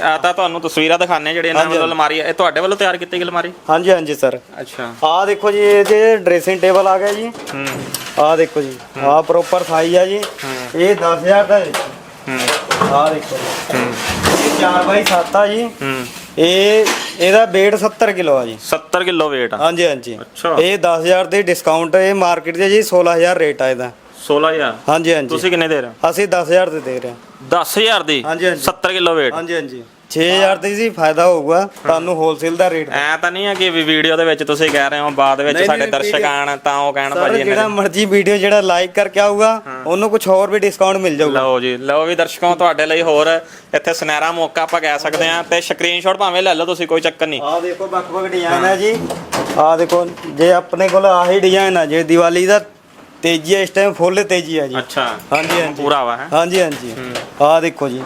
ਆ ਤਾਂ ਤੁਹਾਨੂੰ ਤਸਵੀਰਾਂ ਦਿਖਾਣੇ ਜਿਹੜੇ ਇਹਨਾਂ ਵੱਲੋਂ ਅਲਮਾਰੀ ਇਹ ਤੁਹਾਡੇ ਵੱਲੋਂ ਤਿਆਰ ਕੀਤੀ ਗਈ ਅਲਮਾਰੀ? ਹਾਂਜੀ ਹਾਂਜੀ ਸਰ। ਅੱਛਾ। ਆ ਦੇਖੋ ਜੀ ਇਹ ਜੇ ਡਰੈਸਿੰਗ ਟੇਬਲ ਆ ਗਿਆ ਜੀ। ਹੂੰ। ਆ ਦੇਖੋ ਜੀ ਆ ਪ੍ਰੋਪਰ ਸਾਈਜ਼ ਆ ਜੀ। ਇਹ 10000 ਦਾ ਹੈ। ਹੂੰ। ਆ ਦੇਖੋ ਜੀ। ਹੂੰ। ਇਹ 4 ਬਾਈ 7 ਆ ਜੀ। ਹੂੰ। ਇਹ ਇਹਦਾ weight 70 ਕਿਲੋ ਆ ਜੀ। 70 ਕਿਲੋ weight ਆ। ਹਾਂਜੀ ਹਾਂਜੀ। ਅੱਛਾ। ਇਹ 10000 ਦੀ ਡਿਸਕਾਊਂਟ ਇਹ ਮਾਰਕੀਟ 'ਚ ਜੀ 16000 ਰੇਟ ਆ ਇਹਦਾ। 16000 ਹਾਂਜੀ ਹਾਂਜੀ। ਤੁਸੀਂ ਕਿੰਨੇ ਦੇ ਰਹੇ ਹੋ? ਅਸੀਂ 10000 ਦੇ ਦੇ ਰਹੇ ਹਾਂ। 10000 ਦੀ? ਹਾਂਜੀ, ਹਾਂਜੀ। 70 ਕਿਲੋ weight? ਹਾਂਜੀ ਹਾਂਜੀ। 6000 ਦੀ ਜੀ ਫਾਇਦਾ ਹੋਊਗਾ ਤੁਹਾਨੂੰ ਹੋਲਸੇਲ ਦਾ ਰੇਟ ਐ ਤਾਂ ਨਹੀਂ ਹੈ ਕਿ ਵੀ ਵੀਡੀਓ ਦੇ ਵਿੱਚ ਤੁਸੀਂ ਕਹਿ ਰਹੇ ਹੋ ਬਾਅਦ ਵਿੱਚ ਨਹੀਂ, ਸਾਡੇ ਨਹੀਂ, ਦਰਸ਼ਕ video- ਆਣ ਤਾਂ ਉਹ ਕਹਿਣ ਸਰ ਭਾਜੀ ਜਿਹੜਾ ਇਹਨਾਂ ਮਰਜ਼ੀ ਵੀਡੀਓ ਜਿਹੜਾ ਲਾਈਕ ਕਰਕੇ ਆਊਗਾ ਉਹਨੂੰ ਕੁਝ ਹੋਰ ਵੀ ਡਿਸਕਾਊਂਟ ਮਿਲ ਜਾਊਗਾ। ਲਓ ਜੀ ਲਓ ਵੀ ਦਰਸ਼ਕੋ ਤੁਹਾਡੇ ਲਈ ਹੋਰ ਇੱਥੇ ਸੁਨਹਿਰਾ ਮੌਕਾ ਆਪਾਂ ਕਹਿ ਸਕਦੇ ਆ ਤੇ ਸਕਰੀਨਸ਼ਾਟ ਭਾਵੇਂ ਲੈ ਲਓ ਤੁਸੀਂ ਕੋਈ ਚੱਕਰ ਨਹੀਂ। ਆ ਦੇਖੋ ਵੱਖ ਵੱਖ ਡਿਜ਼ਾਈਨ ਹੈ ਜੀ। ਆ ਦੇਖੋ ਜੇ ਆਪਣੇ ਕੋਲ ਆਹੀ ਡਿਜ਼ਾਈਨ ਆ ਜੇ ਦੀਵਾਲੀ ਦਾ ਤੇਜ਼ੀ ਹੈ ਇਸ ਟਾਈਮ ਫੁੱਲ ਤੇਜ਼ੀ ਹੈ ਜੀ। ਅੱਛਾ। ਹਾਂਜੀ ਹਾਂਜੀ। ਪੂਰਾ ਵਾ ਹੈ? ਹਾਂਜੀ ਹਾਂਜੀ। ਆ ਦੇਖੋ ਜੀ।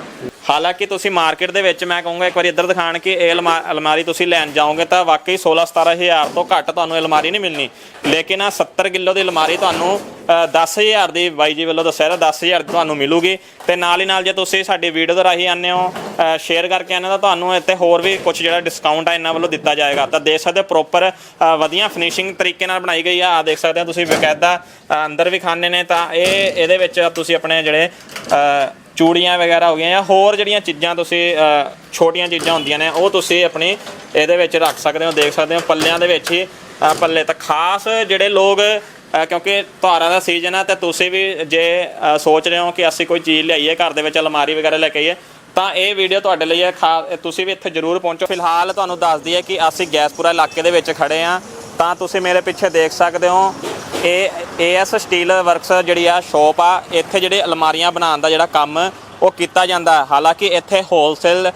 ਹਾਲਾਂਕਿ ਤੁਸੀਂ ਮਾਰਕੀਟ ਦੇ ਵਿੱਚ ਮੈਂ ਕਹੂੰਗਾ ਇੱਕ ਵਾਰੀ ਇੱਧਰ ਦਿਖਾਣ ਕਿ ਇਹ ਅਲਮਾ- ਅਲਮਾਰੀ ਤੁਸੀਂ ਲੈਣ ਜਾਓਗੇ ਤਾਂ ਵਾਕਈ 16 17000 ਤੋਂ ਘੱਟ ਤੁਹਾਨੂੰ ਅਲਮਾਰੀ ਨਹੀਂ ਮਿਲਣੀ। ਲੇਕਿਨ ਆ 70 ਕਿਲੋ ਦੀ ਅਲਮਾਰੀ ਤੁਹਾਨੂੰ ਅ, 10000 ਦੀ ਬਾਈ ਜੀ ਵੱਲੋਂ ਦੱਸਿਆ ਤਾਂ 10000 ਦੀ ਤੁਹਾਨੂੰ ਮਿਲੂਗੀ। ਤੇ ਨਾਲ ਹੀ ਨਾਲ ਜੇ ਤੁਸੀਂ ਸਾਡੀ ਵੀਡੀਓ ਦੇ ਰਾਹੀਂ ਆਨੇ ਹੋ ਸ਼ੇਅਰ ਕਰਕੇ ਆਨੇ ਤਾਂ ਤੁਹਾਨੂੰ ਇੱਥੇ ਹੋਰ ਵੀ ਕੁਝ ਜਿਹੜਾ ਡਿਸਕਾਊਂਟ ਆ ਇਹਨਾਂ ਵੱਲੋਂ ਦਿੱਤਾ ਜਾਏਗਾ। ਤਾਂ ਦੇਖ ਸਕਦੇ ਪ੍ਰੋਪਰ ਵਧੀਆ ਫਿਨਿਸ਼ਿੰਗ ਤਰੀਕੇ ਨਾਲ ਬਣਾਈ ਗਈ ਆ। ਆ ਦੇਖ ਸਕਦੇ ਹੋ ਤੁਸੀਂ ਬਕਾਇਦਾ ਅੰਦਰ ਵੀ ਖਾਨੇ ਨੇ। ਤਾਂ ਇਹ, ਇਹਦੇ ਵਿੱਚ ਤੁਸੀਂ ਆਪਣੇ ਜਿਹੜੇ ਚੂੜੀਆਂ ਵਗੈਰਾ ਹੋ ਗਈਆਂ ਜਾਂ ਹੋਰ ਜਿਹੜੀਆਂ ਚੀਜ਼ਾਂ ਤੁਸੀਂ ਛੋਟੀਆਂ ਚੀਜ਼ਾਂ ਹੁੰਦੀਆਂ ਨੇ, ਉਹ ਤੁਸੀਂ ਆਪਣੀ ਇਹਦੇ ਵਿੱਚ ਰੱਖ ਸਕਦੇ ਹੋ। ਦੇਖ ਸਕਦੇ ਹੋ ਪੱਲਿਆਂ ਦੇ ਵਿੱਚ ਹੀ ਪੱਲੇ। ਤਾਂ ਖਾਸ ਜਿਹੜੇ ਲੋਕ ਕਿਉਂਕਿ ਤਿਉਹਾਰਾਂ ਦਾ ਸੀਜ਼ਨ ਆ, ਤੇ ਤੁਸੀਂ ਵੀ ਜੇ ਸੋਚ ਰਹੇ ਹੋ ਕਿ ਅਸੀਂ ਕੋਈ ਚੀਜ਼ ਲਿਆਈਏ, ਘਰ ਦੇ ਵਿੱਚ ਅਲਮਾਰੀ ਵਗੈਰਾ ਲੈ ਕੇ ਆਈਏ ਤਾਂ ਇਹ ਵੀਡੀਓ ਤੁਹਾਡੇ ਲਈ ਹੈ ਖਾ ਤੁਸੀਂ ਵੀ ਇੱਥੇ ਜ਼ਰੂਰ ਪਹੁੰਚੋ। ਫਿਲਹਾਲ ਤੁਹਾਨੂੰ ਦੱਸ ਦਈਏ ਕਿ ਅਸੀਂ ਗੈਸਪੁਰਾ ਇਲਾਕੇ ਦੇ ਵਿੱਚ ਖੜੇ ਆ। ਤਾਂ ਤੁਸੀਂ ਮੇਰੇ ਪਿੱਛੇ ਦੇਖ ਸਕਦੇ ਹੋ, ਇਹ ਏਐਸ ਸਟੀਲ ਵਰਕਸ ਜਿਹੜੀ ਆ ਸ਼ੋਪ ਆ, ਇੱਥੇ ਜਿਹੜੇ ਅਲਮਾਰੀਆਂ ਬਣਾਉਣ ਦਾ ਜਿਹੜਾ ਕੰਮ ਉਹ ਕੀਤਾ ਜਾਂਦਾ ਹਾਲਾਂਕਿ ਇੱਥੇ ਹੋਲਸੇਲ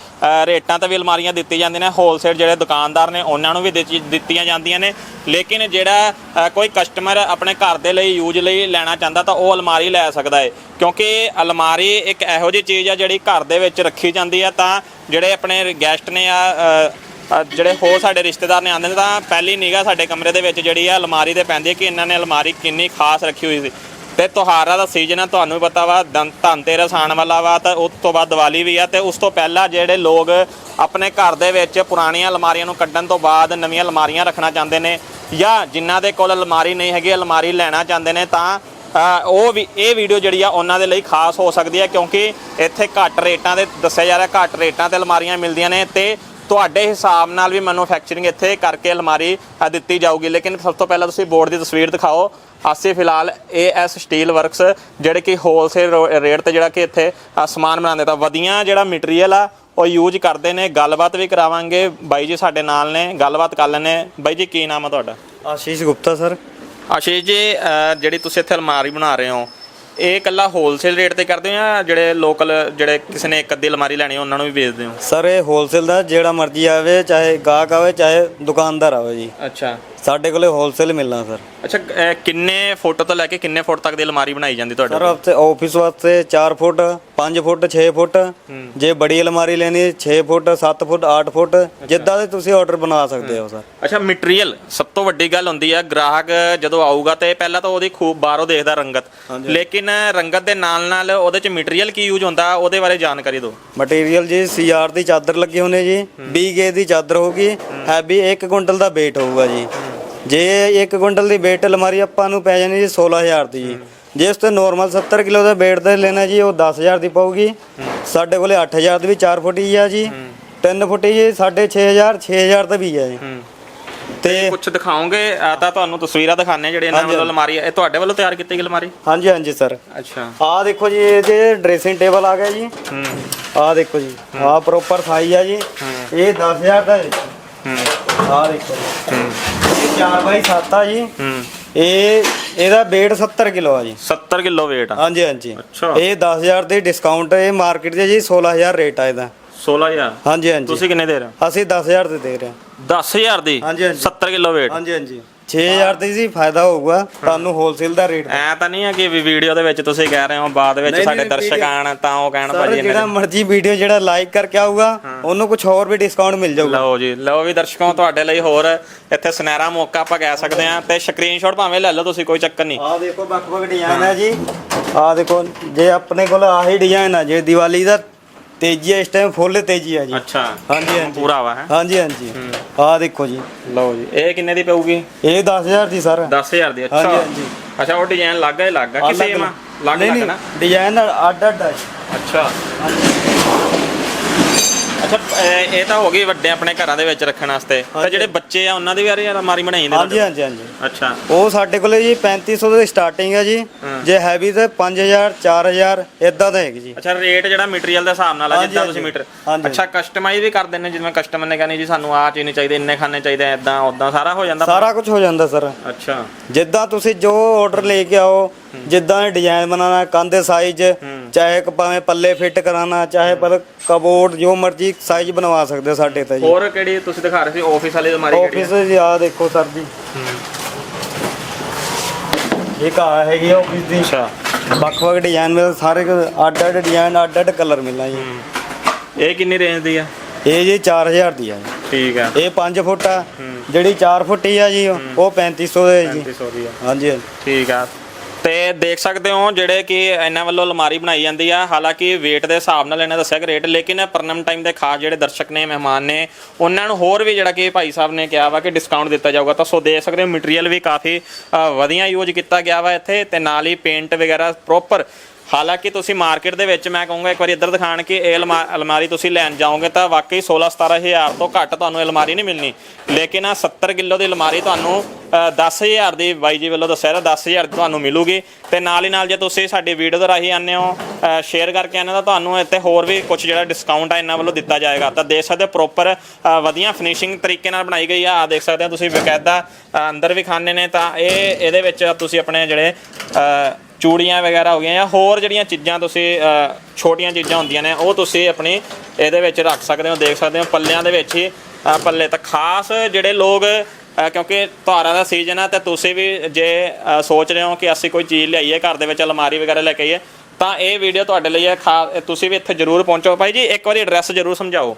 ਰੇਟਾਂ ਤੇ ਵੀ ਅਲਮਾਰੀਆਂ ਦਿੱਤੀ ਜਾਂਦੀਆਂ ਨੇ। ਹੋਲਸੇਲ ਜਿਹੜੇ ਦੁਕਾਨਦਾਰ ਨੇ, ਉਹਨਾਂ ਨੂੰ ਵੀ ਦਿੱਤੀ- ਦਿੱਤੀਆਂ ਜਾਂਦੀਆਂ ਨੇ। ਲੇਕਿਨ ਜਿਹੜਾ ਕੋਈ ਕਸਟਮਰ ਆਪਣੇ ਘਰ ਦੇ ਲਈ ਯੂਜ਼ ਲਈ ਲੈਣਾ ਚਾਹੁੰਦਾ ਤਾਂ ਉਹ ਅਲਮਾਰੀ ਲੈ ਸਕਦਾ ਹੈ। ਕਿਉਂਕਿ ਅਲਮਾਰੀ ਇੱਕ ਇਹੋ ਜਿਹੀ ਚੀਜ਼ ਆ ਜਿਹੜੀ ਘਰ ਦੇ ਵਿੱਚ ਰੱਖੀ ਜਾਂਦੀ ਆ ਤਾਂ ਜਿਹੜੇ ਆਪਣੇ ਗੈਸਟ ਨੇ ਆ ਜਿਹੜੇ ਹੋਰ ਸਾਡੇ ਰਿਸ਼ਤੇਦਾਰ ਨੇ ਆਉਂਦੇ ਨੇ ਤਾਂ ਪਹਿਲੀ ਨਿਗਾਹ ਸਾਡੇ ਕਮਰੇ ਦੇ ਵਿੱਚ ਜਿਹੜੀ ਆ ਅਲਮਾਰੀ ਤੇ ਪੈਂਦੀ ਹੈ ਕਿ ਇਹਨਾਂ ਨੇ ਅਲਮਾਰੀ ਕਿੰਨੀ ਖਾਸ ਰੱਖੀ ਹੋਈ ਸੀ। ਤੇ ਤਿਉਹਾਰਾਂ ਦਾ ਸੀਜ਼ਨ ਆ ਤੁਹਾਨੂੰ ਵੀ ਪਤਾ ਵਾ ਧਨ- ਧਨਤੇਰਸ ਆਉਣ ਵਾਲਾ ਵਾ ਤਾਂ ਉਸ ਤੋਂ ਬਾਅਦ ਦੀਵਾਲੀ ਵੀ ਆ ਤੇ ਉਸ ਤੋਂ ਪਹਿਲਾਂ ਜਿਹੜੇ ਲੋਕ ਆਪਣੇ ਘਰ ਦੇ ਵਿੱਚ ਪੁਰਾਣੀਆਂ ਅਲਮਾਰੀਆਂ ਨੂੰ ਕੱਢਣ ਤੋਂ ਬਾਅਦ ਨਵੀਆਂ ਅਲਮਾਰੀਆਂ ਰੱਖਣਾ ਚਾਹੁੰਦੇ ਨੇ ਜਾਂ ਜਿਨ੍ਹਾਂ ਦੇ ਕੋਲ ਅਲਮਾਰੀ ਨਹੀਂ ਹੈਗੀ ਅਲਮਾਰੀ ਲੈਣਾ ਚਾਹੁੰਦੇ ਨੇ ਤਾਂ ਅ, ਉਹ ਵੀ ਇਹ ਵੀਡੀਓ ਜਿਹੜੀ ਆ ਉਹਨਾਂ ਦੇ ਲਈ ਖਾਸ ਹੋ ਸਕਦੀ ਹੈ ਕਿਉਂਕਿ ਇੱਥੇ ਘੱਟ ਰੇਟਾਂ ਦੇ ਦੱਸਿਆ ਜਾ ਰਿਹਾ ਘੱਟ ਰੇਟਾਂ ਤੇ ਅਲਮਾਰੀਆਂ ਮਿਲਦੀਆਂ ਨੇ ਤੇ ਤੁਹਾਡੇ ਹਿਸਾਬ ਨਾਲ ਵੀ ਮੈਨੂਫੈਕਚਰਿੰਗ ਇੱਥੇ ਕਰਕੇ ਅਲਮਾਰੀ ਦਿੱਤੀ ਜਾਊਗੀ। ਲੇਕਿਨ ਸਭ ਤੋਂ ਪਹਿਲਾਂ ਤੁਸੀਂ ਬੋਰਡ ਦੀ ਤਸਵੀਰ ਦਿਖਾਓ। ਅਸੀਂ ਫਿਲਹਾਲ ਏਐਸ ਸਟੀਲ ਵਰਕਸ ਜਿਹੜੇ ਕਿ ਹੋਲਸੇਲ ਰੇਟ ਤੇ ਜਿਹੜਾ ਕਿ ਇੱਥੇ ਸਮਾਨ ਬਣਾਉਂਦੇ ਤਾਂ ਵਧੀਆ ਜਿਹੜਾ ਮਟੀਰੀਅਲ ਆ ਉਹ ਯੂਜ਼ ਕਰਦੇ ਨੇ। ਗੱਲਬਾਤ ਵੀ ਕਰਾਵਾਂਗੇ। ਬਾਈ ਜੀ ਸਾਡੇ ਨਾਲ ਨੇ ਗੱਲਬਾਤ ਕਰ ਲੈਣੇ ਬਾਈ ਜੀ ਕੀ ਨਾਮ ਆ ਤੁਹਾਡਾ? ਆਸ਼ੀਸ਼ ਗੁਪਤਾ ਸਰ। ਆਸ਼ੀਸ਼ ਜੀ ਜਿਹੜੀ ਤੁਸੀਂ ਇੱਥੇ ਅਲਮਾਰੀ ਬਣਾ ਰਹੇ ਹੋ ਇਹ ਇਕੱਲਾ ਹੋਲਸੇਲ ਰੇਟ ਤੇ ਕਰਦੇ ਹੋ ਜਾਂ ਜਿਹੜੇ ਲੋਕਲ ਜਿਹੜੇ ਕਿਸੇ ਨੇ ਇੱਕ ਅੱਧੀ ਅਲਮਾਰੀ ਲੈਣੀ ਉਹਨਾਂ ਨੂੰ ਵੀ ਵੇਚਦੇ ਹੋ? ਸਰ ਇਹ ਹੋਲਸੇਲ ਦਾ ਜਿਹੜਾ ਮਰਜ਼ੀ ਆਵੇ ਚਾਹੇ ਗਾਹਕ ਆਵੇ ਚਾਹੇ ਦੁਕਾਨਦਾਰ ਆਵੇ ਜੀ। ਅੱਛਾ। ਸਾਡੇ ਕੋਲੇ ਹੋਲਸੇਲ ਮਿਲਣਾ ਸਰ ਅੱਛਾ ਕਿੰਨੇ ਫੁੱਟ ਤੋਂ ਲੈ ਕੇ ਕਿੰਨੇ ਫੁੱਟ ਤੱਕ ਦੀ ਅਲਮਾਰੀ ਬਣਾਈ ਜਾਂਦੀ ਤੁਹਾਡੇ ਸਰ ਕੋਲ? ਆਫਿਸ ਵਾਸਤੇ 4 ਫੁੱਟ 5 ਫੁੱਟ 6 ਫੁੱਟ। ਜੇ ਬੜੀ ਅਲਮਾਰੀ ਲੈਣੀ 6 ਫੁੱਟ 7 ਫੁੱਟ 8 ਫੁੱਟ ਜਿੱਦਾਂ ਦੇ ਤੁਸੀਂ ਆਰਡਰ ਬਣਾ ਸਕਦੇ ਹੋ ਸਰ ਅੱਛਾ ਮਟੀਰੀਅਲ ਸਭ ਤੋਂ ਵੱਡੀ ਗੱਲ ਹੁੰਦੀ ਹੈ ਗ੍ਰਾਹਕ ਜਦੋਂ ਆਊਗਾ ਤੇ ਪਹਿਲਾਂ ਤਾਂ ਉਹਦੀ ਖੂਬ ਬਾਹਰੋਂ ਦੇਖਦਾ ਰੰਗਤ। ਲੇਕਿਨ ਰੰਗਤ ਦੇ ਨਾਲ ਨਾਲ ਉਹਦੇ ਚ ਮਟੀਰੀਅਲ ਕੀ ਯੂਜ਼ ਹੁੰਦਾ ਉਹਦੇ ਬਾਰੇ ਜਾਣਕਾਰੀ ਦਿਓ। ਮਟੀਰੀਅਲ ਜੀ ਸੀਆਰ ਦੀ ਚਾਦਰ ਲੱਗੀ ਹੋਣੀ ਜੀ 20 ਗੇ ਦੀ ਚਾਦਰ ਹੋਗੀ ਹੈਵੀ 1 ਕੁਇੰਟਲ ਦਾ weight ਹੋਊਗਾ ਜੀ। ਜੇ 1 ਕੁਇੰਟਲ ਦੀ weight ਅਲਮਾਰੀ ਆਪਾਂ ਨੂੰ ਪੈ ਜਾਣੀ ਜੀ 16000 ਦੀ ਜੀ। ਜੇ ਉਸ ਤੇ ਨਾਰਮਲ 70 ਕਿਲੋ ਦਾ weight ਦਾ ਲੈਣਾ ਜੀ ਉਹ 10000 ਦੀ ਪਊਗੀ। ਸਾਡੇ ਕੋਲੇ 8000 ਦੀ ਵੀ 4 ਫੁੱਟ ਹੀ ਆ ਜੀ। 3 ਫੁੱਟ ਜੀ 6500 6000 ਦਾ ਵੀ ਹੈ ਜੀ। ਤੇ ਕੁਝ ਦਿਖਾਓਗੇ? ਆ ਤਾਂ ਤੁਹਾਨੂੰ ਤਸਵੀਰਾਂ ਦਿਖਾਣੇ ਜਿਹੜੇ ਇਹਨਾਂ ਵੱਲੋਂ ਅਲਮਾਰੀ ਇਹ ਤੁਹਾਡੇ ਵੱਲੋਂ ਤਿਆਰ ਕੀਤੀ ਗਈ ਅਲਮਾਰੀ? ਹਾਂਜੀ ਹਾਂਜੀ ਸਰ। ਅੱਛਾ। ਆ ਦੇਖੋ ਜੀ ਇਹ ਜੇ ਡਰੈਸਿੰਗ ਟੇਬਲ ਆ ਗਿਆ ਜੀ। ਹੂੰ। ਆ ਦੇਖੋ ਜੀ ਆ ਪ੍ਰੋਪਰ ਸਾਈਜ਼ ਆ ਜੀ। ਇਹ 10000 ਦਾ ਹੈ ਹੂੰ। ਆ ਦੇਖੋ ਜੀ। ਹੂੰ। 4 ਬਾਈ 7 ਆ ਜੀ। ਹੂੰ। ਇਹ ਇਹਦਾ weight 70 ਕਿਲੋ ਆ ਜੀ। 70 ਕਿਲੋ weight ਆ। ਹਾਂਜੀ ਹਾਂਜੀ। ਅੱਛਾ। ਇਹ 10000 ਦੀ ਡਿਸਕਾਊਂਟ ਇਹ ਮਾਰਕੀਟ 'ਚ ਜੀ 16000 ਰੇਟ ਆ ਇਹਦਾ। 16000 ਹਾਂਜੀ ਹਾਂਜੀ। ਤੁਸੀਂ ਕਿੰਨੇ ਦੇ ਰਹੇ ਹੋ? ਅਸੀਂ 10000 ਦੇ ਦੇ ਰਹੇ ਹਾਂ। 10000 ਦੀ? ਹਾਂਜੀ, ਹਾਂਜੀ। 70 ਕਿਲੋ weight ਹਾਂਜੀ ਹਾਂਜੀ। 6000 ਦੀ ਜੀ ਫਾਇਦਾ ਹੋਊਗਾ। ਤੁਹਾਨੂੰ ਹੋਲਸੇਲ ਦਾ ਰੇਟ ਐ ਤਾਂ ਨਹੀਂ ਹੈ ਕਿ ਵੀ ਵੀਡੀਓ ਦੇ ਵਿੱਚ ਤੁਸੀਂ ਕਹਿ ਰਹੇ ਹੋ ਬਾਅਦ ਵਿੱਚ ਨਹੀਂ, ਸਾਡੇ ਨਹੀਂ, ਦਰਸ਼ਕ ਆਣ ਤਾਂ ਉਹ ਕਹਿਣ ਸਰ ਭਾਜੀ ਇਹਨਾਂ ਜਿਹੜਾ ਮਰਜ਼ੀ ਵੀਡੀਓ ਜਿਹੜਾ ਲਾਈਕ ਕਰਕੇ ਆਊਗਾ ਉਹਨੂੰ ਕੁਝ ਹੋਰ ਵੀ ਡਿਸਕਾਊਂਟ ਮਿਲ ਜਾਊਗਾ। ਲਓ ਜੀ ਲਓ ਵੀ ਦਰਸ਼ਕੋ ਤੁਹਾਡੇ ਲਈ ਹੋਰ ਇੱਥੇ ਸੁਨਹਿਰਾ ਮੌਕਾ ਆਪਾਂ ਕਹਿ ਸਕਦੇ ਹਾਂ ਤੇ ਸਕਰੀਨਸ਼ਾਟ ਭਾਵੇਂ ਲੈ ਲਓ ਤੁਸੀਂ ਕੋਈ ਚੱਕਰ ਨਹੀਂ। ਆ ਦੇਖੋ ਵੱਖ ਵੱਖ ਡਿਜ਼ਾਈਨ ਹੈ ਜੀ। ਆ ਦੇਖੋ ਜੇ ਆਪਣੇ ਕੋਲ ਆਹੀ ਡਿਜ਼ਾਈਨ ਆ ਜੇ ਦੀਵਾਲੀ ਦਾ ਤੇਜ਼ੀ ਹੈ ਇਸ ਟਾਈਮ ਫੁੱਲ ਤੇਜ਼ੀ ਹੈ ਜੀ। ਅੱਛਾ। ਹਾਂਜੀ ਹਾਂਜੀ। ਪੂਰਾ ਵਾ ਹੈ? ਹਾਂਜੀ ਹਾਂਜੀ। ਆਹ ਦੇਖੋ ਜੀ। ਲਓ ਜੀ ਇਹ ਕਿੰਨੇ ਦੀ ਪਊਗੀ? ਇਹ 10000 ਦੀ ਸਰ। 10000 ਦੀ ਅੱਛਾ। ਹਾਂਜੀ, ਹਾਂਜੀ। ਅੱਛਾ ਉਹ ਡਿਜ਼ਾਈਨ ਲੱਗ ਗਿਆ ਲੱਗ ਗਿਆ ਕਿ ਸੇਮ ਆ? ਲੱਗ ਨਹੀਂ ਲੱਗ ਨਹੀਂ ਨਾ? ਡਿਜ਼ਾਈਨ ਅੱਡ ਅੱਡ ਹੈ ਜੀ। ਅੱਛਾ। ਅੱਛਾ ਇਹ ਇਹ ਤਾਂ ਹੋ ਗਈ ਵੱਡੇ ਆਪਣੇ ਘਰਾਂ ਦੇ ਵਿੱਚ ਰੱਖਣ ਵਾਸਤੇ। ਤੇ ਹਾਂਜੀ। ਜਿਹੜੇ ਬੱਚੇ ਆ ਉਹਨਾਂ ਦੀ ਵੀ ਯਾਰ ਅਲਮਾਰੀ ਬਣਾਈ ਜਾਂਦੇ ਹਾਂਜੀ ਹਾਂਜੀ ਹਾਂਜੀ। ਅੱਛਾ। ਉਹ ਸਾਡੇ ਕੋਲੇ ਜੀ 3500 ਤੋਂ ਸਟਾਰਟਿੰਗ ਹੈ ਜੀ। ਹਾਂ। ਜੇ ਹੈਵੀ ਤੇ 5000 4000 ਇਦਾਂ ਦਾ ਹੈਗੀ ਜੀ। ਅੱਛਾ ਰੇਟ ਜਿਹੜਾ ਮਟੀਰੀਅਲ ਦੇ ਹਿਸਾਬ ਨਾਲ ਆ ਹਾਂਜੀ, ਜਿੱਦਾਂ ਤੁਸੀਂ ਹਾਂਜੀ। ਮੀਟਰ ਹਾਂਜੀ। ਅੱਛਾ ਕਸਟਮਾਈਜ਼ ਵੀ ਕਰ ਦਿੰਦੇ ਜਿਵੇਂ ਕਸਟਮਰ ਨੇ ਕਹਿੰਦੇ ਜੀ ਸਾਨੂੰ ਆਹ ਚੀਜ਼ ਨਹੀਂ ਚਾਹੀਦੀ ਇੰਨੇ ਖਾਣੇ ਚਾਹੀਦੇ ਐਦਾਂ ਉਦਾਂ ਸਾਰਾ ਹੋ ਜਾਂਦਾ ਸਾਰਾ ਕੁਝ ਹੋ ਜਾਂਦਾ ਸਰ ਅੱਛਾ। ਜਿੱਦਾਂ ਤੁਸੀਂ ਜੋ ਆਰਡਰ ਲੈ ਕੇ ਆਓ ਜਿੱਦਾਂ ਡਿਜ਼ਾਈਨ ਬਣਾਉਣਾ ਕੰਧ ਸਾਈਜ਼ ਚਾਹੇ ਕ- ਭਾਵੇਂ ਪੱਲੇ ਫਿੱਟ ਕਰਾਉਣਾ ਚਾਹੇ ਪਰ ਕਬੋਰਡ ਜੋ ਮਰਜ਼ੀ ਸਾਈਜ਼ ਬਣਵਾ ਸਕਦੇ ਹੋ ਸਾਡੇ ਤਾਂ ਜੀ। ਹੋਰ ਕਿਹੜੀ ਤੁਸੀਂ ਦਿਖਾ ਰਹੇ ਸੀ ਆਫਿਸ ਵਾਲੀ ਅਲਮਾਰੀ ਕਿਹੜੀ ਆਫਿਸ ਜੀ ਆ ਦੇਖੋ ਸਰ ਜੀ। ਇੱਕ ਆ ਹੈਗੀ ਆਫਿਸ ਦੀ। ਅੱਛਾ। ਵੱਖ ਵੱਖ ਡਿਜ਼ਾਈਨ ਮਿਲ ਸਾਰੇ ਕੋ ਅੱਡ ਅੱਡ ਡਿਜ਼ਾਈਨ ਅੱਡ ਅੱਡ ਕਲਰ ਮਿਲਣਾ ਜੀ। ਇਹ ਕਿੰਨੀ ਰੇਂਜ ਦੀ ਆ? ਇਹ ਜੀ 4000 ਦੀ ਆ ਜੀ। ਠੀਕ ਆ। ਇਹ 5 ਫੁੱਟ ਆ। ਜਿਹੜੀ 4 ਫੁੱਟੀ ਆ ਜੀ ਉਹ 3500 ਦੇ ਜੀ। 3500 ਦੀ ਆ। ਹਾਂਜੀ ਹਾਂਜੀ। ਠੀਕ ਆ। ਦੇਖ ਸਕਦੇ ਹੋ ਜਿਹੜੇ ਕਿ ਇਹਨਾਂ ਵੱਲੋਂ ਅਲਮਾਰੀ ਬਣਾਈ ਜਾਂਦੀ ਆ। ਹਾਲਾਂਕਿ weight ਦੇ ਹਿਸਾਬ ਨਾਲ ਇਹਨਾਂ ਦੱਸਿਆ ਕਿ ਰੇਟ, ਲੇਕਿਨ ਪਰਨਮ ਟਾਈਮ ਦੇ ਖਾਸ ਜਿਹੜੇ ਦਰਸ਼ਕ ਨੇ, ਮਹਿਮਾਨ ਨੇ, ਉਹਨਾਂ ਨੂੰ ਹੋਰ ਵੀ ਜਿਹੜਾ ਕਿ ਭਾਈ ਸਾਹਿਬ ਨੇ ਕਿਹਾ ਵਾ ਕਿ ਡਿਸਕਾਊਂਟ ਦਿੱਤਾ ਜਾਊਗਾ। ਤਾਂ ਸੋ ਦੇਖ ਸਕਦੇ ਹੋ ਮਟੀਰੀਅਲ ਵੀ ਕਾਫੀ ਵਧੀਆ ਯੂਜ਼ ਕੀਤਾ ਗਿਆ ਵਾ ਇੱਥੇ ਤੇ ਨਾਲ ਹੀ ਪੇਂਟ ਵਗੈਰਾ ਪ੍ਰੋਪਰ ਹਾਲਾਂਕਿ ਤੁਸੀਂ ਮਾਰਕੀਟ ਦੇ ਵਿੱਚ ਮੈਂ ਕਹੂੰਗਾ ਇੱਕ ਵਾਰੀ ਇੱਧਰ ਦਿਖਾਣ ਕਿ ਇਹ ਅਲਮਾ- ਅਲਮਾਰੀ ਤੁਸੀਂ ਲੈਣ ਜਾਓਗੇ ਤਾਂ ਵਾਕਈ 16 17000 ਤੋਂ ਘੱਟ ਤੁਹਾਨੂੰ ਇਹ ਅਲਮਾਰੀ ਨਹੀਂ ਮਿਲਣੀ। ਲੇਕਿਨ ਆ 70 ਕਿਲੋ ਦੀ ਅਲਮਾਰੀ ਤੁਹਾਨੂੰ ਅ, 10000 ਦੀ ਬਾਈ ਜੀ ਵੱਲੋਂ ਦੱਸਿਆ ਤਾਂ 10000 ਦੀ ਤੁਹਾਨੂੰ ਮਿਲੂਗੀ। ਤੇ ਨਾਲ ਹੀ ਨਾਲ ਜੇ ਤੁਸੀਂ ਸਾਡੀ ਵੀਡੀਓ ਦੇ ਰਾਹੀਂ ਆਉਂਦੇ ਹੋ ਸ਼ੇਅਰ ਕਰਕੇ ਆਉਂਦੇ ਹੋ ਤਾਂ ਤੁਹਾਨੂੰ ਇੱਥੇ ਹੋਰ ਵੀ ਕੁਝ ਜਿਹੜਾ ਡਿਸਕਾਊਂਟ ਆ ਇਹਨਾਂ ਵੱਲੋਂ ਦਿੱਤਾ ਜਾਏਗਾ। ਤਾਂ ਦੇਖ ਸਕਦੇ ਪ੍ਰੋਪਰ ਵਧੀਆ ਫਿਨਿਸ਼ਿੰਗ ਤਰੀਕੇ ਨਾਲ ਬਣਾਈ ਗਈ ਆ। ਆ ਦੇਖ ਸਕਦੇ ਹੋ ਤੁਸੀਂ ਬਕਾਇਦਾ ਅੰਦਰ ਵੀ ਖਾਨੇ ਨੇ। ਤਾਂ ਇਹ ਇਹਦੇ ਵਿੱਚ ਤੁਸੀਂ ਆਪਣੇ ਜਿਹੜੇ ਚੂੜੀਆਂ ਵਗੈਰਾ ਹੋ ਗਈਆਂ ਜਾਂ ਹੋਰ ਜਿਹੜੀਆਂ ਚੀਜ਼ਾਂ ਤੁਸੀਂ ਛੋਟੀਆਂ ਚੀਜ਼ਾਂ ਹੁੰਦੀਆਂ ਨੇ, ਉਹ ਤੁਸੀਂ ਆਪਣੀ ਇਹਦੇ ਵਿੱਚ ਰੱਖ ਸਕਦੇ ਹੋ, ਦੇਖ ਸਕਦੇ ਹੋ, ਪੱਲਿਆਂ ਦੇ ਵਿੱਚ ਹੀ ਪੱਲੇ ਤਾਂ ਖਾਸ ਜਿਹੜੇ ਲੋਕ ਕਿਉਂਕਿ ਧਾਰਾਂ ਦਾ ਸੀਜ਼ਨ ਆ, ਤੇ ਤੁਸੀਂ ਵੀ ਜੇ ਸੋਚ ਰਹੇ ਹੋ ਕਿ ਅਸੀਂ ਕੋਈ ਚੀਜ਼ ਲਿਆਈਏ, ਘਰ ਦੇ ਵਿੱਚ ਅਲਮਾਰੀ ਵਗੈਰਾ ਲੈ ਕੇ ਆਈਏ, ਤਾਂ ਇਹ ਵੀਡੀਓ ਤੁਹਾਡੇ ਲਈ ਹੈ ਖਾ, ਤੁਸੀਂ ਵੀ ਇੱਥੇ ਜ਼ਰੂਰ ਪਹੁੰਚੋ। ਭਾਈ ਜੀ, ਇੱਕ ਵਾਰੀ ਐਡਰੈਸ ਜ਼ਰੂਰ ਸਮਝਾਓ।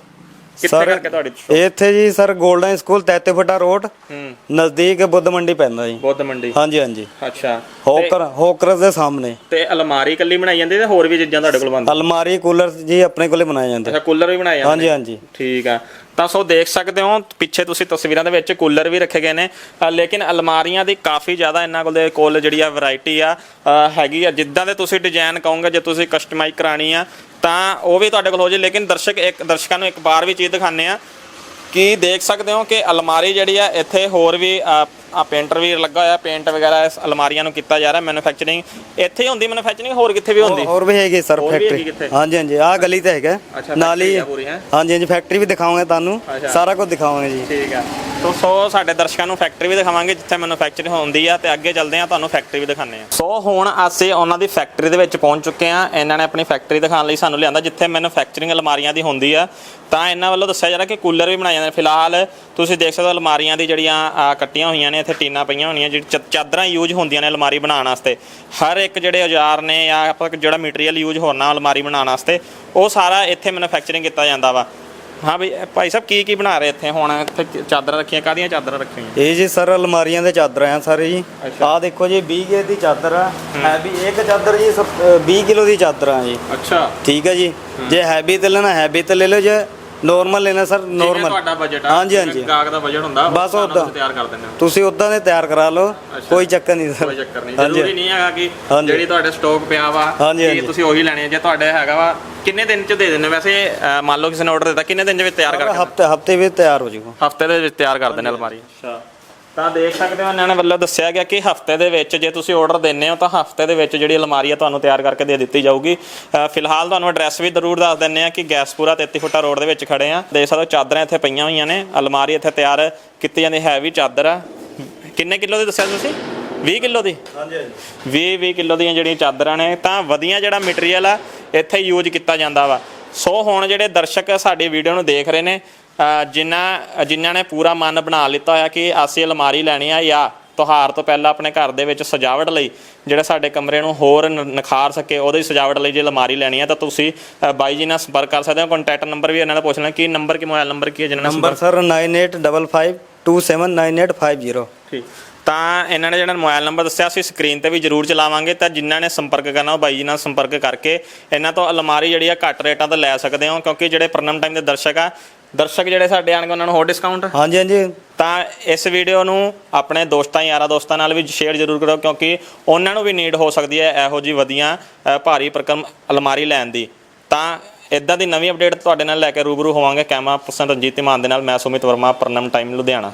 ਕਿੱਥੇ ਕਰਕੇ ਤੁਹਾਡੀ ਇੱਥੇ ਜੀ ਸਰ 골ਡਨ ਸਕੂਲ 33 ਫੁੱਟਾ ਰੋਡ ਹੂੰ। ਨਜ਼ਦੀਕ ਬੁੱਧ ਮੰਡੀ ਪੈਂਦਾ ਜੀ। ਬੁੱਧ ਮੰਡੀ। ਹਾਂਜੀ ਹਾਂਜੀ। ਅੱਛਾ। ਹੋਕਰ ਹੋਕਰਸ ਦੇ ਸਾਹਮਣੇ। ਤੇ ਅਲਮਾਰੀ ਇਕੱਲੀ ਬਣਾਈ ਜਾਂਦੀ ਤੇ ਹੋਰ ਵੀ ਚੀਜ਼ਾਂ ਤੁਹਾਡੇ ਕੋਲ ਬਣਦੀਆਂ? ਅਲਮਾਰੀ ਕੂਲਰ ਜੀ ਆਪਣੇ ਕੋਲੇ ਬਣਾਏ ਜਾਂਦੇ। ਅੱਛਾ ਕੂਲਰ ਵੀ ਬਣਾਏ ਜਾਂਦੇ ਹਾਂਜੀ ਹਾਂਜੀ। ਠੀਕ ਆ। ਤਾਂ ਸੋ ਦੇਖ ਸਕਦੇ ਹੋ ਪਿੱਛੇ ਤੁਸੀਂ ਤਸਵੀਰਾਂ ਦੇ ਵਿੱਚ ਕੂਲਰ ਵੀ ਰੱਖੇ ਗਏ ਨੇ। ਅ, ਲੇਕਿਨ ਅਲਮਾਰੀਆਂ ਦੀ ਕਾਫੀ ਜ਼ਿਆਦਾ ਇਹਨਾਂ ਕੋਲ ਦੇ ਕੋਲ ਜਿਹੜੀ ਆ ਵੈਰਾਈਟੀ ਆ ਅ, ਹੈਗੀ ਆ। ਜਿੱਦਾਂ ਦੇ ਤੁਸੀਂ ਡਿਜ਼ਾਈਨ ਕਹੋਗੇ ਜੇ ਤੁਸੀਂ ਕਸਟਮਾਈਜ਼ ਕਰਾਣੀ ਆ ਤਾਂ ਉਹ ਵੀ ਤੁਹਾਡੇ ਕੋਲ ਹੋ ਜੇ, ਲੇਕਿਨ ਦਰਸ਼ਕ ਇੱਕ ਦਰਸ਼ਕਾਂ ਨੂੰ ਇੱਕ ਵਾਰ ਵੀ ਚੀਜ਼ ਦਿਖਾਣੇ ਆ ਕਿ ਦੇਖ ਸਕਦੇ ਹੋ ਕਿ ਅਲਮਾਰੀ ਜਿਹੜੀ ਆ, ਇੱਥੇ ਹੋਰ ਵੀ ਆ ਪੇਂਟਰ ਵੀ ਲੱਗਾ ਹੋਇਆ ਪੇਂਟ ਵਗੈਰਾ ਇਸ ਅਲਮਾਰੀਆਂ ਨੂੰ ਕੀਤਾ ਜਾ ਰਿਹਾ ਮੈਨੂਫੈਕਚਰਿੰਗ ਇੱਥੇ ਹੀ ਹੁੰਦੀ ਮੈਨੂਫੈਕਚਰਿੰਗ ਹੋਰ ਕਿੱਥੇ ਵੀ ਹੁੰਦੀ? ਹੋਰ ਵੀ ਹੈਗੇ ਸਰ ਹੋਰ ਵੀ ਹੈਗੀ ਫੈਕਟਰੀ ਕਿੱਥੇ? ਹਾਂਜੀ ਹਾਂਜੀ ਆਹ ਗਲੀ ਤੇ ਹੈਗਾ। ਅੱਛਾ, ਨਾਲ ਹੀ factory ਆ ਪੂਰੀ, ਹੈਂ? ਹਾਂਜੀ ਹਾਂਜੀ ਫੈਕਟਰੀ ਵੀ ਦਿਖਾਵਾਂਗੇ ਤੁਹਾਨੂੰ। ਅੱਛਾ। ਸਾਰਾ ਕੁਝ ਦਿਖਾਵਾਂਗੇ ਜੀ। ਠੀਕ ਆ। ਤੋ ਸੋ ਸਾਡੇ ਦਰਸ਼ਕਾਂ ਨੂੰ ਫੈਕਟਰੀ ਵੀ ਦਿਖਾਵਾਂਗੇ ਜਿੱਥੇ ਮੈਨੂਫੈਕਚਰਿੰਗ ਹੁੰਦੀ ਆ ਤੇ ਅੱਗੇ ਚੱਲਦੇ ਆ ਤੁਹਾਨੂੰ ਫੈਕਟਰੀ ਵੀ ਦਿਖਾਉਂਦੇ ਆ। ਸੋ ਹੁਣ ਅਸੀਂ ਉਹਨਾਂ ਦੀ ਫੈਕਟਰੀ ਦੇ ਵਿੱਚ ਪਹੁੰਚ ਚੁੱਕੇ ਆ। ਇਹਨਾਂ ਨੇ ਆਪਣੀ ਫੈਕਟਰੀ ਦਿਖਾਉਣ ਲਈ ਸਾਨੂੰ ਲਿਆਂਦਾ ਜਿੱਥੇ ਮੈਨੂਫੈਕਚਰਿੰਗ ਅਲਮਾਰੀਆਂ ਦੀ ਹੁੰਦੀ ਆ। ਤਾਂ ਇਹਨਾਂ ਵੱਲੋਂ ਦੱਸਿਆ ਜਾ ਰਿਹਾ ਕਿ ਕੂਲਰ ਵੀ ਬਣਾਏ ਜਾਂਦੇ ਨੇ। ਫਿਲਹਾਲ ਤੁਸੀਂ ਦੇਖ ਸਕਦੇ ਹੋ ਅਲਮਾਰੀਆਂ ਦੀ ਜਿਹੜੀਆਂ ਆ, ਕੱਟੀਆਂ ਹੋਈਆਂ ਨੇ ਇੱਥੇ ਟੀਨਾਂ ਪਈਆਂ ਹੋਣੀਆਂ ਜਿਹੜੀ ਚਾਦਰਾਂ ਯੂਜ਼ ਹੁੰਦੀਆਂ ਨੇ ਅਲਮਾਰੀ ਬਣਾਉਣ ਵਾਸਤੇ। ਹਰ ਇੱਕ ਜਿਹੜੇ ਔਜ਼ਾਰ ਨੇ ਜਾਂ ਆਪਾਂ ਜਿਹੜਾ ਮਟੀਰੀਅਲ ਯੂਜ਼ ਹੋਣਾ ਅਲਮਾਰੀ ਬਣਾਉਣ ਵਾਸਤੇ ਉਹ ਸਾਰਾ ਇੱਥੇ ਮੈਨੂਫੈਕਚਰਿੰਗ ਕੀਤਾ ਜਾਂਦਾ ਵਾ। ਹਾਂ ਇਹ ਭਾਈ ਸਾਹਿਬ ਕੀ ਕੀ ਬਣਾ ਰਹੇ ਇੱਥੇ ਹੁਣ? ਇੱਥੇ ਚਾਦਰਾਂ ਰੱਖੀਆਂ ਕਾਹਦੀਆਂ ਚਾਦਰਾਂ ਰੱਖੀਆਂ? ਇਹ ਜੀ ਸਰ ਅਲਮਾਰੀਆਂ ਦੇ ਚਾਦਰਾਂ ਆ ਸਾਰੇ ਜੀ। ਆਹ ਦੇਖੋ ਜੀ 20 ਗੇ ਦੀ ਚਾਦਰ ਆ। ਹੈਵੀ ਇੱਕ ਚਾਦਰ ਜੀ ਸਭ- ਅ, 20 ਕਿਲੋ ਦੀ ਚਾਦਰ ਆ ਜੀ। ਅੱਛਾ। ਠੀਕ ਹੈ ਜੀ। ਜੇ ਹੈਵੀ ਤੇ ਲੈਣਾ ਹੈਵੀ ਤੇ ਲੈ ਲਓ ਜੇ। ਨਾਰਮਲ ਲੈਣਾ ਸਰ ਜਿਵੇਂ ਨਾਰਮਲ ਤੁਹਾਡਾ ਬਜਟ ਆ ਹਾਂਜੀ, ਹਾਂਜੀ। ਜਿਵੇਂ ਗਾਹਕ ਦਾ ਬਜਟ ਹੁੰਦਾ ਬਸ ਉਸ ਹਿਸਾਬ ਨਾਲ ਉੱਦਾਂ। ਤੁਸੀਂ ਤਿਆਰ ਕਰ ਦਿੰਦੇ ਹੋ ਤੁਸੀਂ ਉਦਾਂ ਦੇ ਤਿਆਰ ਕਰਾ ਲਓ। ਕੋਈ ਚੱਕਰ ਨਹੀਂ ਸਰ ਕੋਈ ਚੱਕਰ ਨਹੀਂ ਹਾਂਜੀ। ਜ਼ਰੂਰੀ ਨਹੀਂ ਹੈਗਾ ਕਿ ਹਾਂਜੀ। ਜਿਹੜੀ ਤੁਹਾਡੇ ਸਟਾਕ ਪਿਆ ਵਾ ਹਾਂਜੀ, ਕਿ ਹਾਂਜੀ। ਤੁਸੀਂ ਉਹੀ ਲੈਣੇ। ਜੇ ਤੁਹਾਡੇ ਹੈਗਾ ਵਾ ਕਿੰਨੇ ਦਿਨ ਚ ਦੇ ਦਿੰਦੇ ਹੋ? ਵੈਸੇ ਅਹ, ਮੰਨ ਲਓ ਕਿਸੇ ਨੇ ਆਰਡਰ ਦਿੱਤਾ ਕਿੰਨੇ ਦਿਨ ਚ ਵਿੱਚ ਤਿਆਰ ਕਰਕੇ ਹਫ਼ਤੇ ਹਫ਼ਤੇ ਵਿੱਚ ਤਿਆਰ ਹੋ ਜਾਊਗਾ ਹਫ਼ਤੇ ਦੇ ਵਿੱਚ ਤਿਆਰ ਕਰ ਦਿੰਦੇ ਅਲਮਾਰੀ ਅੱਛਾ ਤਾਂ ਦੇਖ ਸਕਦੇ ਹੋ ਇਹਨਾਂ ਨੇ ਵੱਲੋਂ ਦੱਸਿਆ ਗਿਆ ਕਿ ਹਫ਼ਤੇ ਦੇ ਵਿੱਚ ਜੇ ਤੁਸੀਂ ਆਰਡਰ ਦਿੰਨੇ ਹੋ ਤਾਂ ਹਫ਼ਤੇ ਦੇ ਵਿੱਚ ਜਿਹੜੀ ਅਲਮਾਰੀ ਆ ਤੁਹਾਨੂੰ ਤਿਆਰ ਕਰਕੇ ਦੇ ਦਿੱਤੀ ਜਾਊਗੀ। ਫਿਲਹਾਲ ਤੁਹਾਨੂੰ ਐਡਰੈਸ ਵੀ ਜ਼ਰੂਰ ਦੱਸ ਦਿੰਨੇ ਆ ਕਿ ਗੈਸਪੂਰਾ 33 ਫੁੱਟਾ ਰੋਡ ਦੇ ਵਿੱਚ ਖੜੇ ਆ ਦੇਖ ਸਕਦੇ ਹੋ ਚਾਦਰਾਂ ਇੱਥੇ ਪਈਆਂ ਹੋਈਆਂ ਨੇ ਅਲਮਾਰੀ ਇੱਥੇ ਤਿਆਰ ਕੀਤੀ ਜਾਂਦੀ ਹੈ ਵੀ ਚਾਦਰ ਆ। ਕਿੰਨੇ ਕਿਲੋ ਦੀ ਦੱਸਿਆ ਤੁਸੀਂ? 20 ਕਿਲੋ ਦੀ? ਹਾਂਜੀ ਹਾਂਜੀ। 20 20 ਕਿਲੋ ਦੀਆਂ ਜਿਹੜੀਆਂ ਚਾਦਰਾਂ ਨੇ ਤਾਂ ਵਧੀਆ ਜਿਹੜਾ ਮਟੀਰੀਅਲ ਆ ਇੱਥੇ ਯੂਜ਼ ਕੀਤਾ ਜਾਂਦਾ ਵਾ। ਸੋ ਹੁਣ ਜਿਹੜੇ ਦਰਸ਼ਕ ਸਾਡੀ ਵੀਡੀਓ ਨੂੰ ਦੇਖ ਰਹੇ ਨੇ ਜਿਨ੍ਹਾਂ ਜਿਨ੍ਹਾਂ ਨੇ ਪੂਰਾ ਮਨ ਬਣਾ ਲਿੱਤਾ ਹੋਇਆ ਕਿ ਅਸੀਂ ਅਲਮਾਰੀ ਲੈਣੀ ਆ ਜਾਂ ਤਿਉਹਾਰ ਤੋਂ ਪਹਿਲਾਂ ਆਪਣੇ ਘਰ ਦੇ ਵਿੱਚ ਸਜਾਵਟ ਲਈ ਜਿਹੜਾ ਸਾਡੇ ਕਮਰੇ ਨੂੰ ਹੋਰ ਨਿਖਾਰ ਸਕੇ ਉਹਦੀ ਸਜਾਵਟ ਲਈ ਜੇ ਅਲਮਾਰੀ ਲੈਣੀ ਆ ਤਾਂ ਤੁਸੀਂ ਬਾਈ ਜੀ ਨਾਲ ਸੰਪਰਕ ਕਰ ਸਕਦੇ ਹੋ। ਕੰਟੈਕਟ ਨੰਬਰ ਵੀ ਇਹਨਾਂ ਦਾ ਪੁੱਛ ਲੈਣਾ। ਕੀ ਨੰਬਰ ਕੀ ਮੋਬਾਈਲ ਨੰਬਰ ਕੀ ਹੈ ਜਿਹਨਾਂ ਨਾਲ ਨੰਬਰ ਸਰ 9855279850 ਠੀਕ। ਤਾਂ ਇਹਨਾਂ ਨੇ ਜਿਹੜਾ ਮੋਬਾਈਲ ਨੰਬਰ ਦੱਸਿਆ ਸੀ ਸਕਰੀਨ ਤੇ ਵੀ ਜਰੂਰ ਚਲਾਵਾਂਗੇ। ਤਾਂ ਜਿਨ੍ਹਾਂ ਨੇ ਸੰਪਰਕ ਕਰਨਾ ਉਹ ਬਾਈ ਜੀ ਨਾਲ ਸੰਪਰਕ ਕਰਕੇ ਇਹਨਾਂ ਤੋਂ ਅਲਮਾਰੀ ਜਿਹੜੀ ਆ ਘੱਟ ਰੇਟਾਂ ਤੇ ਲੈ ਸਕਦੇ ਹੋ। ਕਿਉਂਕਿ ਜਿਹੜੇ ਪ੍ਰਨਮ ਟਾਈਮ ਦੇ ਦਰਸ਼ਕ ਆ ਦਰਸ਼ਕ ਜਿਹੜੇ ਸਾਡੇ ਆਣਗੇ ਉਹਨਾਂ ਨੂੰ ਹੋਰ ਡਿਸਕਾਊਂਟ ਹਾਂਜੀ ਹਾਂਜੀ। ਤਾਂ ਇਸ ਵੀਡੀਓ ਨੂੰ ਆਪਣੇ ਦੋਸਤਾਂ ਯਾਰਾਂ ਦੋਸਤਾਂ ਨਾਲ ਵੀ ਸ਼ੇਅਰ ਜ਼ਰੂਰ ਕਰੋ ਕਿਉਂਕਿ ਉਹਨਾਂ ਨੂੰ ਵੀ ਨੀਡ ਹੋ ਸਕਦੀ ਹੈ ਇਹੋ ਜੀ ਵਧੀਆ ਭਾਰੀ ਭਰਕਮ ਅਲਮਾਰੀ ਲੈਣ ਦੀ। ਤਾਂ ਇਦਾਂ ਦੀ ਨਵੀਂ ਅਪਡੇਟ ਤੁਹਾਡੇ ਨਾਲ ਲੈ ਕੇ ਰੂਬਰੂ ਹੋਵਾਂਗੇ ਕੈਮਰਾ ਪਰਸਨ ਰਣਜੀਤ ਇਮਾਨ ਦੇ ਨਾਲ। ਮੈਂ ਸੁਮਿਤ ਵਰਮਾ ਪ੍ਰਨਮ ਟਾਈਮ ਲੁਧਿਆਣਾ।